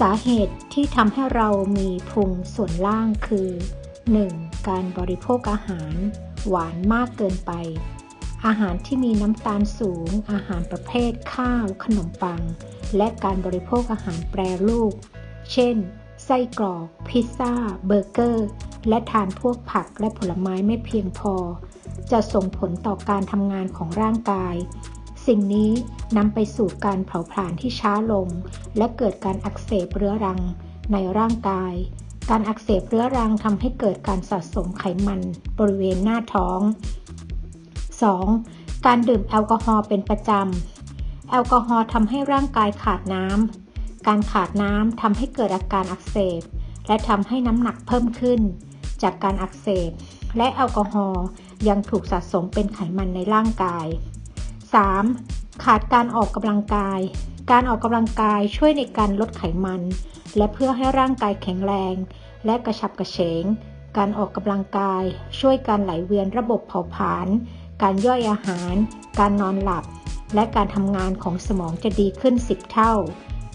สาเหตุที่ทำให้เรามีพุงส่วนล่างคือ 1. การบริโภคอาหาร หวานมากเกินไป อาหารที่มีน้ำตาลสูง อาหารประเภทข้าว ขนมปัง และการบริโภคอาหารแปรรูป เช่น ไส้กรอก พิซซ่า เบอร์เกอร์ และทานพวกผักและผลไม้ไม่เพียงพอ จะส่งผลต่อการทำงานของร่างกาย สิ่งนี้นำไปสู่การเผาผลาญที่ช้าลง และเกิดการอักเสบเรื้อรังในร่างกาย การอักเสบเรื้อรังทำให้เกิดการสะสมไขมันบริเวณหน้าท้อง 2. การดื่มแอลกอฮอล์เป็นประจำ แอลกอฮอล์ทำให้ร่างกายขาดน้ำ การขาดน้ำทำให้เกิดอาการอักเสบ และทำให้น้ำหนักเพิ่มขึ้น จากการอักเสบ และแอลกอฮอล์ยังถูกสะสมเป็นไขมันในร่างกาย 3. ขาดการออกกำลังกาย การออกกำลังกายช่วยในการลดไขมัน และเพื่อให้ร่างกายแข็งแรง และกระฉับกระเฉง การออกกำลังกาย ช่วยการไหลเวียนระบบเผาผลาญ การย่อยอาหาร การนอนหลับ และการทำงานของสมองจะดีขึ้น 10 เท่า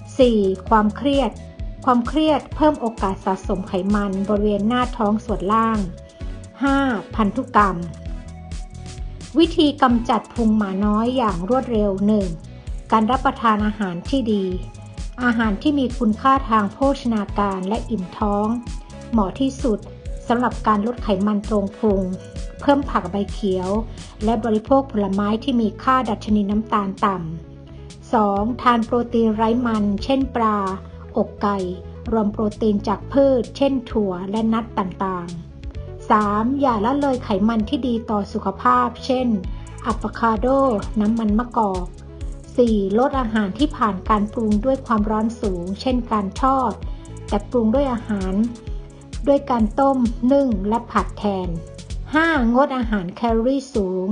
4. ความเครียด ความเครียดเพิ่มโอกาสสะสมไขมันบริเวณหน้าท้องส่วนล่าง 5. พันธุกรรม วิธีกำจัดพุงหมาน้อยอย่างรวดเร็ว 1. การรับประทานอาหารที่ดี อาหารที่มีคุณค่าทางโภชนาการและอิ่มท้อง เหมาะที่สุดสำหรับการลดไขมันตรงพุง เพิ่มผักใบเขียว และบริโภคผลไม้ที่มีค่าดัชนีน้ำตาลต่ำ 2. ทานโปรตีนไร้มัน เช่นปลา อกไก่ รวมโปรตีนจากพืช เช่นถั่วและนัตต่างๆ 3. อย่าละเลยไขมันที่ดีต่อสุขภาพ เช่นอะโวคาโด น้ำมันมะกอก 4. ลดอาหารที่ผ่านการปรุงด้วยความร้อนสูง เช่นการทอด แต่ปรุงด้วยอาหาร ด้วยการต้ม นึ่ง และผัดแทน 5. งดอาหารแคลอรี่สูง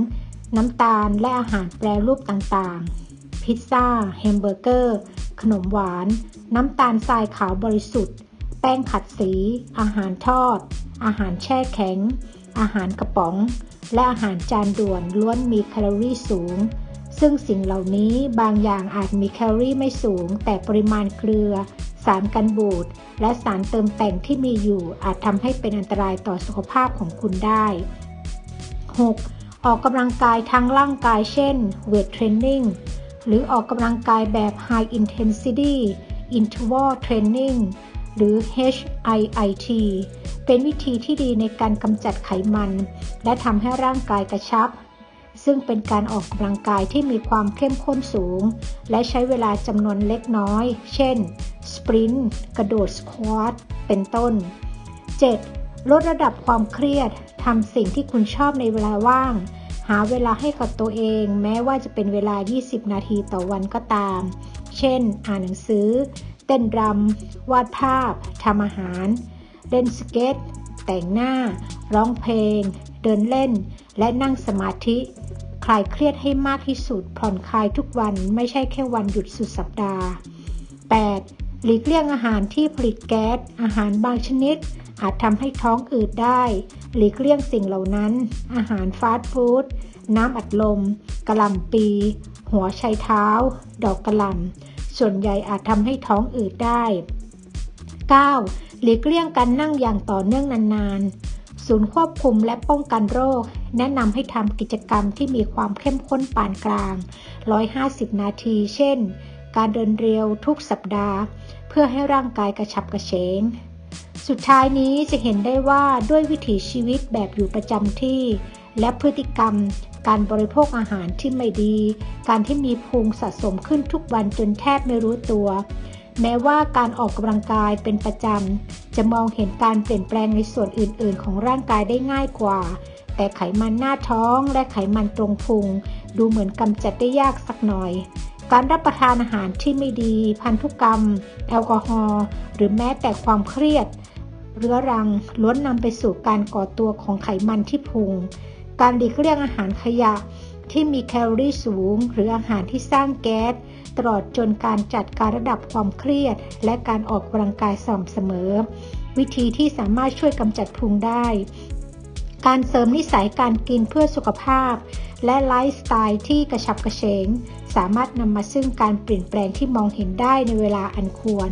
น้ำตาลและอาหารแปรรูปต่างๆ พิซซ่า แฮมเบอร์เกอร์ ขนมหวาน น้ำตาลทรายขาวบริสุทธิ์ แป้งขัดสี อาหารทอด อาหารแช่แข็ง อาหารกระป๋อง และอาหารจานด่วนล้วนมีแคลอรี่สูง ซึ่งสิ่งเหล่านี้บางอย่างอาจมีแคลอรี่ไม่สูง แต่ปริมาณเกลือ สารกันบูด และสารเติมแต่งที่มีอยู่อาจทำให้เป็นอันตรายต่อสุขภาพของคุณได้ 6. ออกกำลังกายทั้งร่างกายเช่นเวทเทรนนิ่งหรือออกกำลังกายแบบ High Intensity Interval Training หรือ HIIT เป็นวิธีที่ดีในการกำจัดไขมัน และทำให้ร่างกายกระชับ ซึ่งเป็นการออกกำลังกายที่มีความเข้มข้นสูง และใช้เวลาจำนวนเล็กน้อย เช่น สปรินต์ กระโดดสควอต เป็นต้น 7. ลดระดับความเครียด ทำสิ่งที่คุณชอบในเวลาว่าง หาเวลาให้กับตัวเอง แม้ว่าจะเป็นเวลา 20 นาทีต่อวันก็ตาม เช่น อ่านหนังสือ เต้นรำ วาดภาพ ทำอาหาร เล่นสเก็ต แต่งหน้า ร้องเพลง เดินเล่น และนั่งสมาธิ คลายเครียดให้มากที่สุด ผ่อนคลายทุกวันไม่ใช่แค่วันหยุดสุดสัปดาห์ 8. หลีกเลี่ยงอาหารที่ผลิตแก๊ส อาหารบางชนิด อาจทำให้ท้องอืดได้ หลีกเลี่ยงสิ่งเหล่านั้น อาหารฟาสต์ฟู้ด น้ำอัดลม กระหล่ำปี หัวไชเท้า ดอกกระหล่ำ ส่วนใหญ่อาจทำให้ท้องอืดได้ 9. หลีกเลี่ยงการนั่งอย่างต่อเนื่องนานๆ ศูนย์ควบคุมและป้องกันโรค แนะนำให้ทำกิจกรรมที่มีความเข้มข้นปานกลาง 150 นาที เช่น การเดินเร็วทุกสัปดาห์ เพื่อให้ร่างกายกระฉับกระเฉง สุดท้ายนี้จะเห็นได้ว่าด้วยวิถีชีวิตแบบอยู่ประจำที่ และพฤติกรรม การบริโภคอาหารที่ไม่ดี การที่มีพุงสะสมขึ้นทุกวันจนแทบไม่รู้ตัว แม้ว่าการออกกำลังกายเป็นประจำ จะมองเห็นการเปลี่ยนแปลงในส่วนอื่น ๆ ของร่างกายได้ง่ายกว่า แต่ไขมันหน้าท้องและไขมันตรงพุง ดูเหมือนกำจัดได้ยากสักหน่อยการรับประทานอาหารที่ไม่ดี พันธุกรรม แอลกอฮอล์หรือแม้แต่ความเครียด เรื้อรังล้วนนำไปสู่การก่อตัวของไขมันที่พุง การหลีกเลี่ยงอาหารขยะที่มีแคลอรี่สูง หรืออาหารที่สร้างแก๊สตลอดจนการจัดการระดับความเครียด และการออกกำลังกายสม่ำเสมอ วิธีที่สามารถช่วยกำจัดพุงได้ การเสริมนิสัยการกินเพื่อสุขภาพ และไลฟ์สไตล์ที่กระฉับกระเฉง สามารถนำมาซึ่งการเปลี่ยนแปลงที่มองเห็นได้ในเวลาอันควร